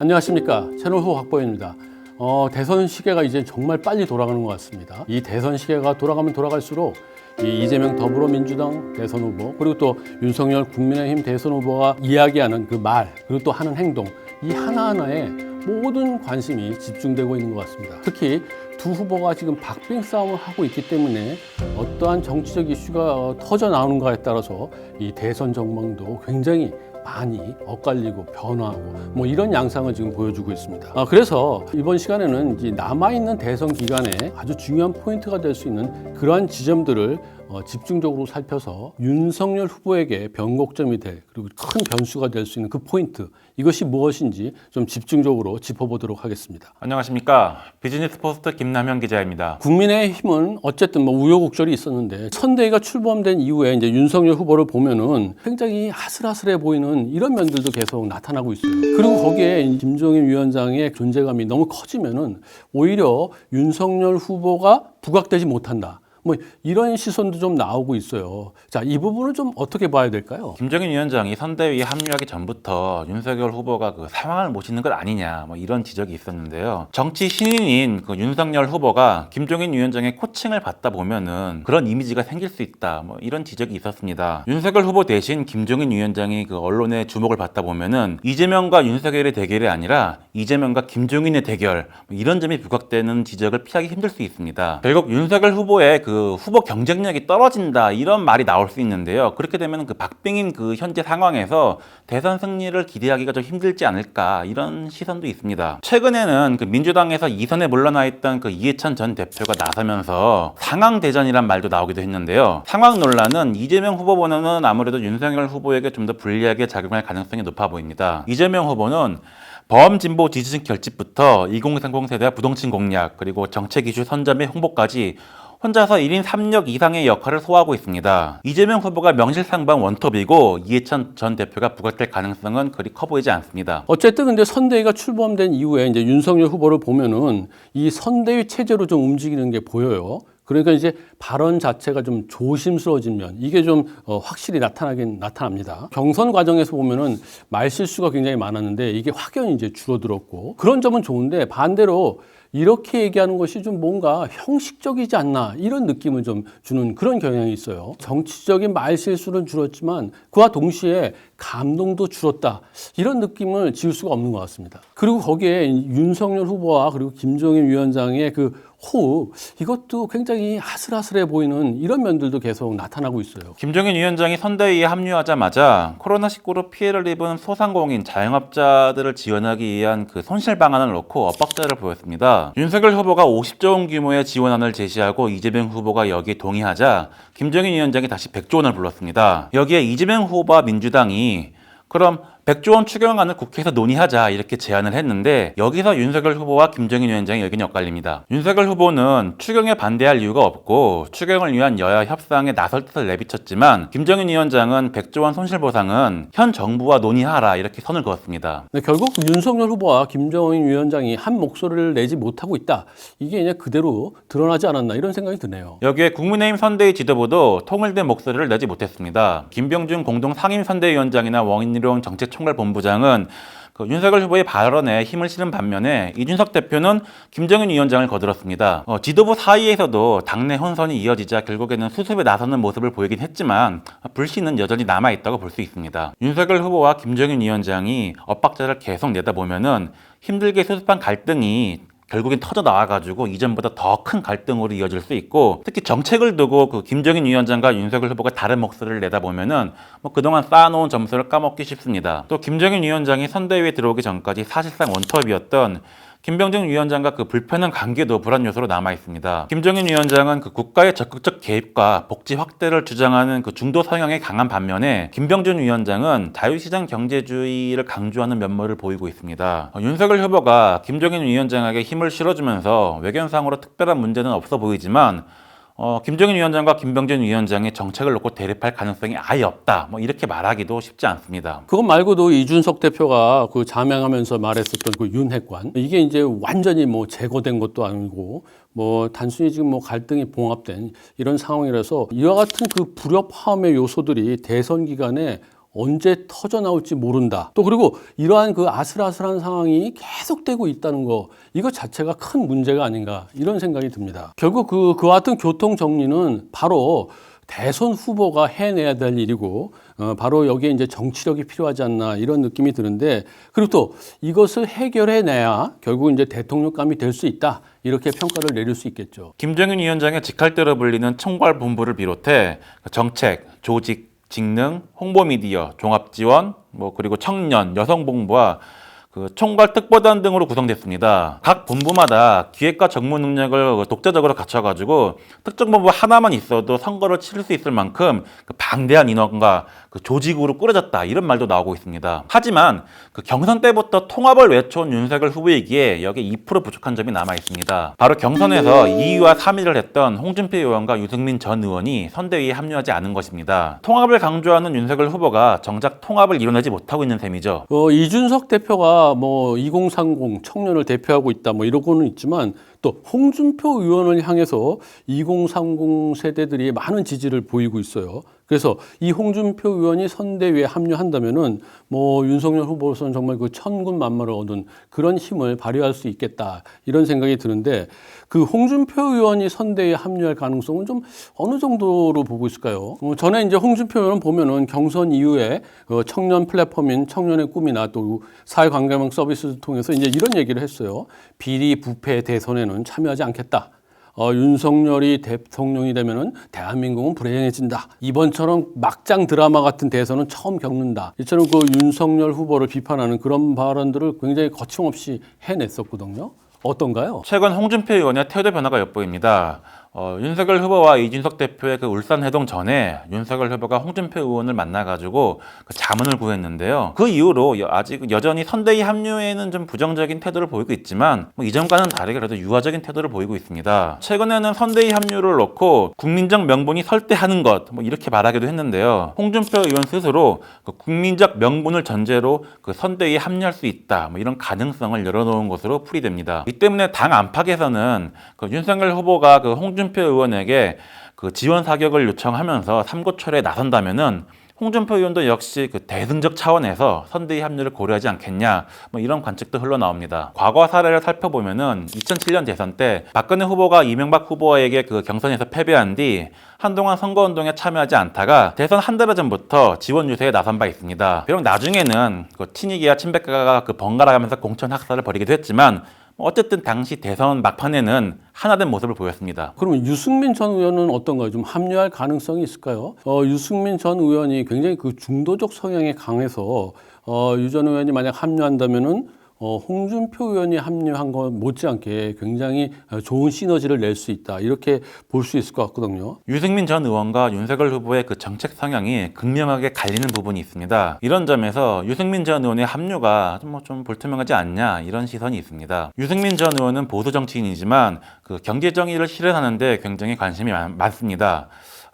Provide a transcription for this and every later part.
안녕하십니까 채널 후 확보입니다. 어, 대선 시계가 이제 정말 빨리 돌아가는 것 같습니다. 이 대선 시계가 돌아가면 돌아갈수록 이 이재명 더불어민주당 대선 후보 그리고 또 윤석열 국민의힘 대선 후보가 이야기하는 그 말 그리고 또 하는 행동 이 하나하나에 모든 관심이 집중되고 있는 것 같습니다. 특히 두 후보가 지금 박빙 싸움을 하고 있기 때문에 어떠한 정치적 이슈가 어, 터져 나오는가에 따라서 이 대선 전망도 굉장히 많이 엇갈리고 변화하고 뭐 이런 양상을 지금 보여주고 있습니다. 아, 그래서 이번 시간에는 이 남아있는 대선 기간에 아주 중요한 포인트가 될 수 있는 그러한 지점들을 어, 집중적으로 살펴서 윤석열 후보에게 변곡점이 될 그리고 큰 변수가 될 수 있는 그 포인트 이것이 무엇인지 좀 집중적으로 짚어보도록 하겠습니다. 안녕하십니까 비즈니스 포스트 김남현 기자입니다. 국민의힘은 어쨌든 뭐 우여곡절이 있었는데 선대위가 출범된 이후에 이제 윤석열 후보를 보면은 굉장히 아슬아슬해 보이는 이런 면들도 계속 나타나고 있어요. 그리고 거기에 김종인 위원장의 존재감이 너무 커지면은 오히려 윤석열 후보가 부각되지 못한다. 뭐 이런 시선도 좀 나오고 있어요. 자, 이 부분을 좀 어떻게 봐야 될까요? 김정인 위원장이 선대위에 합류하기 전부터 윤석열 후보가 그 상황을 모시는 것 아니냐 뭐 이런 지적이 있었는데요. 정치 신인인 그 윤석열 후보가 김종인 위원장의 코칭을 받다 보면은 그런 이미지가 생길 수 있다 뭐 이런 지적이 있었습니다. 윤석열 후보 대신 김종인 위원장이 그 언론의 주목을 받다 보면은 이재명과 윤석열의 대결이 아니라 이재명과 김종인의 대결 뭐 이런 점이 부각되는 지적을 피하기 힘들 수 있습니다. 결국 윤석열 후보의 그 후보 경쟁력이 떨어진다 이런 말이 나올 수 있는데요. 그렇게 되면 그 박빙인 그 현재 상황에서 대선 승리를 기대하기가 좀 힘들지 않을까 이런 시선도 있습니다. 최근에는 그 민주당에서 이선에 물러나 있던 그 이해찬 전 대표가 나서면서 상황 대전이란 말도 나오기도 했는데요. 상황 논란은 이재명 후보보다는 아무래도 윤석열 후보에게 좀 더 불리하게 작용할 가능성이 높아 보입니다. 이재명 후보는 범진보 지지층 결집부터 2030 세대와 부동층 공략 그리고 정책 이슈 선점의 홍보까지 혼자서 1인 3역 이상의 역할을 소화하고 있습니다. 이재명 후보가 명실상부한 원톱이고 이해찬 전 대표가 부각될 가능성은 그리 커 보이지 않습니다. 어쨌든 근데 선대위가 출범된 이후에 이제 윤석열 후보를 보면은 이 선대위 체제로 좀 움직이는 게 보여요. 그러니까 이제 발언 자체가 좀 조심스러워진 면 이게 좀 어, 확실히 나타나긴 나타납니다. 경선 과정에서 보면은 말 실수가 굉장히 많았는데 이게 확연히 이제 줄어들었고 그런 점은 좋은데 반대로 이렇게 얘기하는 것이 좀 뭔가 형식적이지 않나 이런 느낌을 좀 주는 그런 경향이 있어요. 정치적인 말 실수는 줄었지만 그와 동시에 감동도 줄었다 이런 느낌을 지울 수가 없는 것 같습니다. 그리고 거기에 윤석열 후보와 그리고 김종인 위원장의 그 호흡 이것도 굉장히 아슬아슬해 보이는 이런 면들도 계속 나타나고 있어요. 김종인 위원장이 선대위에 합류하자마자 코로나19로 피해를 입은 소상공인, 자영업자들을 지원하기 위한 그 손실 방안을 놓고 엇박자를 보였습니다. 윤석열 후보가 50조 원 규모의 지원안을 제시하고 이재명 후보가 여기에 동의하자 김종인 위원장이 다시 100조 원을 불렀습니다. 여기에 이재명 후보와 민주당이 그럼 100조 원 추경안을 국회에서 논의하자 이렇게 제안을 했는데 여기서 윤석열 후보와 김정인 위원장의 의견이 엇갈립니다. 윤석열 후보는 추경에 반대할 이유가 없고 추경을 위한 여야 협상에 나설 뜻을 내비쳤지만 김정인 위원장은 100조 원 손실보상은 현 정부와 논의하라 이렇게 선을 그었습니다. 근데 결국 윤석열 후보와 김정인 위원장이 한 목소리를 내지 못하고 있다. 이게 그냥 그대로 드러나지 않았나 이런 생각이 드네요. 여기에 국민의힘 선대위 지도부도 통일된 목소리를 내지 못했습니다. 김병준 공동 상임 선대위원장이나 원희룡 정책 총괄본부장은 그 윤석열 후보의 발언에 힘을 실은 반면에 이준석 대표는 김정인 위원장을 거들었습니다. 어, 지도부 사이에서도 당내 혼선이 이어지자 결국에는 수습에 나서는 모습을 보이긴 했지만 불씨는 여전히 남아 있다고 볼 수 있습니다. 윤석열 후보와 김정인 위원장이 엇박자를 계속 내다보면은 힘들게 수습한 갈등이 결국엔 터져 나와가지고 이전보다 더 큰 갈등으로 이어질 수 있고 특히 정책을 두고 그 김정인 위원장과 윤석열 후보가 다른 목소리를 내다보면은 뭐 그동안 쌓아놓은 점수를 까먹기 쉽습니다. 또 김정인 위원장이 선대위에 들어오기 전까지 사실상 원톱이었던 김병준 위원장과 그 불편한 관계도 불안 요소로 남아 있습니다. 김정인 위원장은 그 국가의 적극적 개입과 복지 확대를 주장하는 그 중도 성향에 강한 반면에 김병준 위원장은 자유시장 경제주의를 강조하는 면모를 보이고 있습니다. 어, 윤석열 후보가 김정인 위원장에게 힘을 실어주면서 외견상으로 특별한 문제는 없어 보이지만 어, 김정인 위원장과 김병준 위원장의 정책을 놓고 대립할 가능성이 아예 없다. 뭐 이렇게 말하기도 쉽지 않습니다. 그것 말고도 이준석 대표가 그 자명하면서 말했었던 그 윤핵관 이게 이제 완전히 뭐 제거된 것도 아니고 뭐 단순히 지금 뭐 갈등이 봉합된 이런 상황이라서 이와 같은 그 불협화음의 요소들이 대선 기간에 언제 터져 나올지 모른다. 또 그리고 이러한 그 아슬아슬한 상황이 계속되고 있다는 거 이거 자체가 큰 문제가 아닌가 이런 생각이 듭니다. 결국 그 그와 같은 교통 정리는 바로 대선 후보가 해내야 될 일이고 어, 바로 여기에 이제 정치력이 필요하지 않나 이런 느낌이 드는데 그리고 또 이것을 해결해내야 결국 이제 대통령감이 될 수 있다 이렇게 평가를 내릴 수 있겠죠. 김정인 위원장의 직할대로 불리는 총괄본부를 비롯해 그 정책, 조직, 직능, 홍보 미디어, 종합 지원, 뭐 그리고 청년, 여성본부와 그 총괄 특보단 등으로 구성됐습니다. 각 본부마다 기획과 정무 능력을 독자적으로 갖춰가지고 특정 본부 하나만 있어도 선거를 치를 수 있을 만큼 그 방대한 인원과 그 조직으로 꾸려졌다 이런 말도 나오고 있습니다. 하지만 그 경선 때부터 통합을 외쳐온 윤석열 후보이기에 여기 2% 부족한 점이 남아 있습니다. 바로 경선에서 2위와 3위를 했던 홍준표 의원과 유승민 전 의원이 선대위에 합류하지 않은 것입니다. 통합을 강조하는 윤석열 후보가 정작 통합을 이뤄내지 못하고 있는 셈이죠. 어, 이준석 대표가 뭐 2030 청년을 대표하고 있다 뭐 이러고는 있지만 또 홍준표 의원을 향해서 2030 세대들이 많은 지지를 보이고 있어요. 그래서 이 홍준표 의원이 선대위에 합류한다면은 뭐 윤석열 후보로서는 정말 그 천군 만마를 얻은 그런 힘을 발휘할 수 있겠다 이런 생각이 드는데 그 홍준표 의원이 선대위에 합류할 가능성은 좀 어느 정도로 보고 있을까요? 어, 전에 이제 홍준표 의원 보면은 경선 이후에 어, 청년 플랫폼인 청년의 꿈이나 또 사회관계망 서비스를 통해서 이제 이런 얘기를 했어요. 비리 부패 대선에는 참여하지 않겠다. 어, 윤석열이 대통령이 되면은 대한민국은 불행해진다. 이번처럼 막장 드라마 같은 대선은 처음 겪는다. 이처럼 그 윤석열 후보를 비판하는 그런 발언들을 굉장히 거침없이 해냈었거든요. 어떤가요? 최근 홍준표 의원의 태도 변화가 엿보입니다. 어, 윤석열 후보와 이준석 대표의 그 울산 회동 전에 윤석열 후보가 홍준표 의원을 만나가지고 그 자문을 구했는데요. 그 이후로 여- 아직 여전히 선대위 합류에는 좀 부정적인 태도를 보이고 있지만 뭐 이전과는 다르게 그래도 유화적인 태도를 보이고 있습니다. 최근에는 선대위 합류를 놓고 국민적 명분이 설대하는 것 뭐 이렇게 말하기도 했는데요. 홍준표 의원 스스로 그 국민적 명분을 전제로 그 선대위에 합류할 수 있다 뭐 이런 가능성을 열어놓은 것으로 풀이됩니다. 이 때문에 당 안팎에서는 그 윤석열 후보가 그 홍준 표 의원에게 그 지원 사격을 요청하면서 삼고철에 나선다면은 홍준표 의원도 역시 그 대승적 차원에서 선대위 합류를 고려하지 않겠냐 뭐 이런 관측도 흘러나옵니다. 과거 사례를 살펴보면은 2007년 대선 때 박근혜 후보가 이명박 후보에게 그 경선에서 패배한 뒤 한동안 선거운동에 참여하지 않다가 대선 한 달 전부터 지원 유세에 나선 바 있습니다. 비록 나중에는 그 친이계와 친백가가 그 번갈아가면서 공천 학살을 벌이기도 했지만 뭐 어쨌든 당시 대선 막판에는 하나된 모습을 보였습니다. 그러면 유승민 전 의원은 어떤가요? 좀 합류할 가능성이 있을까요? 어, 유승민 전 의원이 굉장히 그 중도적 성향이 강해서 어, 유 전 의원이 만약 합류한다면은 어, 홍준표 의원이 합류한 것 못지않게 굉장히 어, 좋은 시너지를 낼 수 있다 이렇게 볼 수 있을 것 같거든요. 유승민 전 의원과 윤석열 후보의 그 정책 성향이 극명하게 갈리는 부분이 있습니다. 이런 점에서 유승민 전 의원의 합류가 좀, 뭐좀 불투명하지 않냐 이런 시선이 있습니다. 유승민 전 의원은 보수 정치인이지만 그 경제 정의를 실현하는데 굉장히 관심이 많, 많습니다.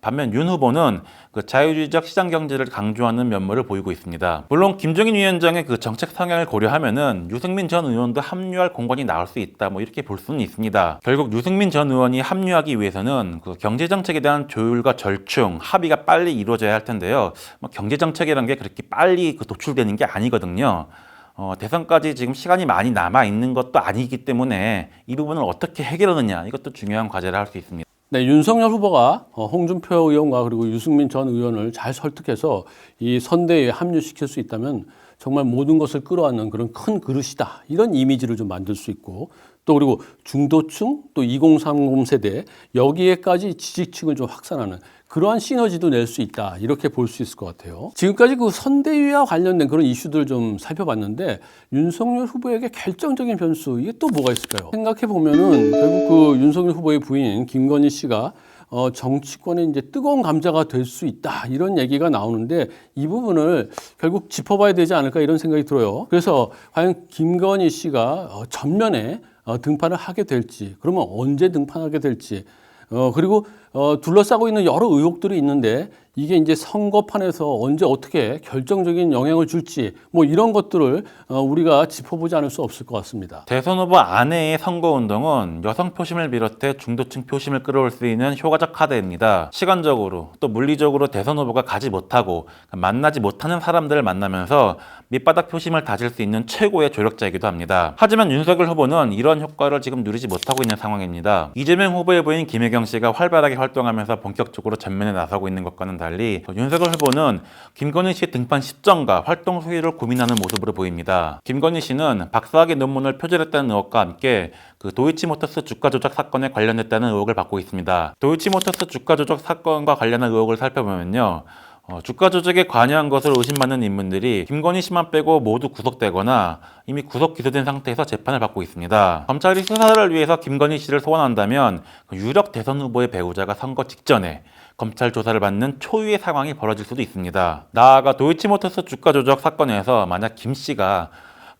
반면 윤 후보는 그 자유주의적 시장 경제를 강조하는 면모를 보이고 있습니다. 물론 김종인 위원장의 그 정책 성향을 고려하면은 유승민 전 의원도 합류할 공간이 나올 수 있다. 뭐 이렇게 볼 수는 있습니다. 결국 유승민 전 의원이 합류하기 위해서는 그 경제 정책에 대한 조율과 절충, 합의가 빨리 이루어져야 할 텐데요. 뭐 경제 정책이라는 게 그렇게 빨리 그 도출되는 게 아니거든요. 어, 대선까지 지금 시간이 많이 남아 있는 것도 아니기 때문에 이 부분을 어떻게 해결하느냐 이것도 중요한 과제를 할수 있습니다. 네, 윤석열 후보가 어, 홍준표 의원과 그리고 유승민 전 의원을 잘 설득해서 이 선대위에 합류시킬 수 있다면 정말 모든 것을 끌어안는 그런 큰 그릇이다. 이런 이미지를 좀 만들 수 있고 또 그리고 중도층 또 2030 세대 여기에까지 지지층을 좀 확산하는 그러한 시너지도 낼 수 있다. 이렇게 볼 수 있을 것 같아요. 지금까지 그 선대위와 관련된 그런 이슈들을 좀 살펴봤는데 윤석열 후보에게 결정적인 변수 이게 또 뭐가 있을까요? 생각해 보면은 결국 그 윤석열 후보의 부인 김건희 씨가 어, 정치권의 이제 뜨거운 감자가 될 수 있다 이런 얘기가 나오는데 이 부분을 결국 짚어봐야 되지 않을까 이런 생각이 들어요. 그래서 과연 김건희 씨가 어, 전면에 어, 등판을 하게 될지 그러면 언제 등판하게 될지. 어, 그리고 어, 둘러싸고 있는 여러 의혹들이 있는데 이게 이제 선거판에서 언제 어떻게 결정적인 영향을 줄지 뭐 이런 것들을 어, 우리가 짚어보지 않을 수 없을 것 같습니다. 대선 후보 안에의 선거 운동은 여성 표심을 비롯해 중도층 표심을 끌어올 수 있는 효과적 카드입니다. 시간적으로 또 물리적으로 대선 후보가 가지 못하고 만나지 못하는 사람들을 만나면서 밑바닥 표심을 다질 수 있는 최고의 조력자이기도 합니다. 하지만 윤석열 후보는 이런 효과를 지금 누리지 못하고 있는 상황입니다. 이재명 후보의 부인 김혜경 씨가 활발하게 활동하면서 본격적으로 전면에 나서고 있는 것과는 달리 윤석열 후보는 김건희 씨의 등판 시점과 활동 소위를 고민하는 모습으로 보입니다. 김건희 씨는 박사학위 논문을 표절했다는 의혹과 함께 그 도이치모터스 주가 조작 사건에 관련됐다는 의혹을 받고 있습니다. 도이치모터스 주가 조작 사건과 관련한 의혹을 살펴보면요. 어, 주가 조작에 관여한 것을 의심받는 인물들이 김건희 씨만 빼고 모두 구속되거나 이미 구속 기소된 상태에서 재판을 받고 있습니다. 검찰이 수사를 위해서 김건희 씨를 소환한다면 그 유력 대선 후보의 배우자가 선거 직전에 검찰 조사를 받는 초유의 상황이 벌어질 수도 있습니다. 나아가 도이치모터스 주가 조작 사건에서 만약 김 씨가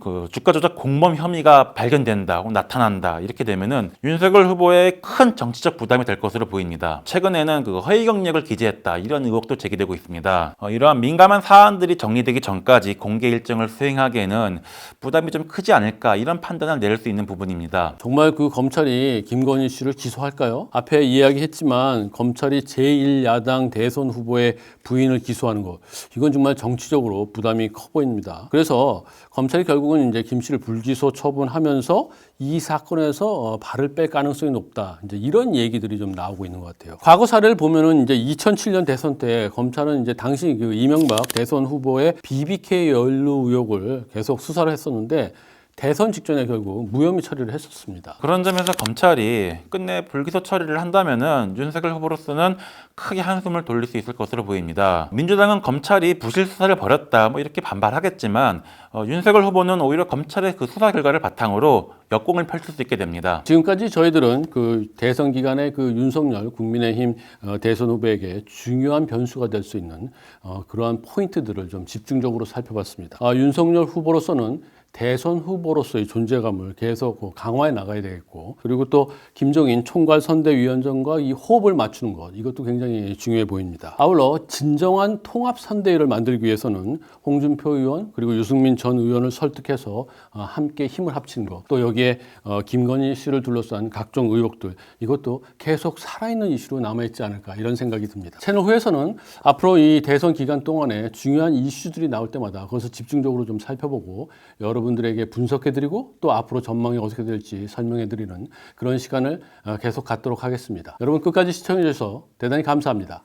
그 주가 조작 공범 혐의가 발견된다 혹은 나타난다 이렇게 되면은 윤석열 후보의 큰 정치적 부담이 될 것으로 보입니다. 최근에는 그 허위 경력을 기재했다 이런 의혹도 제기되고 있습니다. 어, 이러한 민감한 사안들이 정리되기 전까지 공개 일정을 수행하기에는 부담이 좀 크지 않을까 이런 판단을 내릴 수 있는 부분입니다. 정말 그 검찰이 김건희 씨를 기소할까요? 앞에 이야기했지만 검찰이 제1야당 대선 후보의 부인을 기소하는 것 이건 정말 정치적으로 부담이 커 보입니다. 그래서 검찰이 결국 은 이제 김 씨를 불기소 처분하면서 이 사건에서 어, 발을 뺄 가능성이 높다. 이제 이런 얘기들이 좀 나오고 있는 것 같아요. 과거 사례를 보면은 이제 2007년 대선 때 검찰은 이제 당시 그 이명박 대선 후보의 BBK 연루 의혹을 계속 수사를 했었는데 대선 직전에 결국 무혐의 처리를 했었습니다. 그런 점에서 검찰이 끝내 불기소 처리를 한다면은 윤석열 후보로서는 크게 한숨을 돌릴 수 있을 것으로 보입니다. 민주당은 검찰이 부실 수사를 벌였다 뭐 이렇게 반발하겠지만 어, 윤석열 후보는 오히려 검찰의 그 수사 결과를 바탕으로 역공을 펼칠 수 있게 됩니다. 지금까지 저희들은 그 대선 기간에 그 윤석열 국민의힘 어, 대선 후보에게 중요한 변수가 될 수 있는 어, 그러한 포인트들을 좀 집중적으로 살펴봤습니다. 아, 윤석열 후보로서는 대선 후보로서의 존재감을 계속 그 강화해 나가야 되겠고 그리고 또 김종인 총괄 선대위원장과 이 호흡을 맞추는 것 이것도 굉장히 중요해 보입니다. 아울러 진정한 통합 선대위를 만들기 위해서는 홍준표 의원 그리고 유승민 전 의원을 설득해서 어, 함께 힘을 합치는 것또 여기에 어, 김건희 씨를 둘러싼 각종 의혹들 이것도 계속 살아있는 이슈로 남아있지 않을까 이런 생각이 듭니다. 채널 후에서는 앞으로 이 대선 기간 동안에 중요한 이슈들이 나올 때마다 그것을 집중적으로 좀 살펴보고 여러 분들에게 분석해드리고 또 앞으로 전망이 어떻게 될지 설명해드리는 그런 시간을 어, 계속 갖도록 하겠습니다. 여러분 끝까지 시청해주셔서 대단히 감사합니다.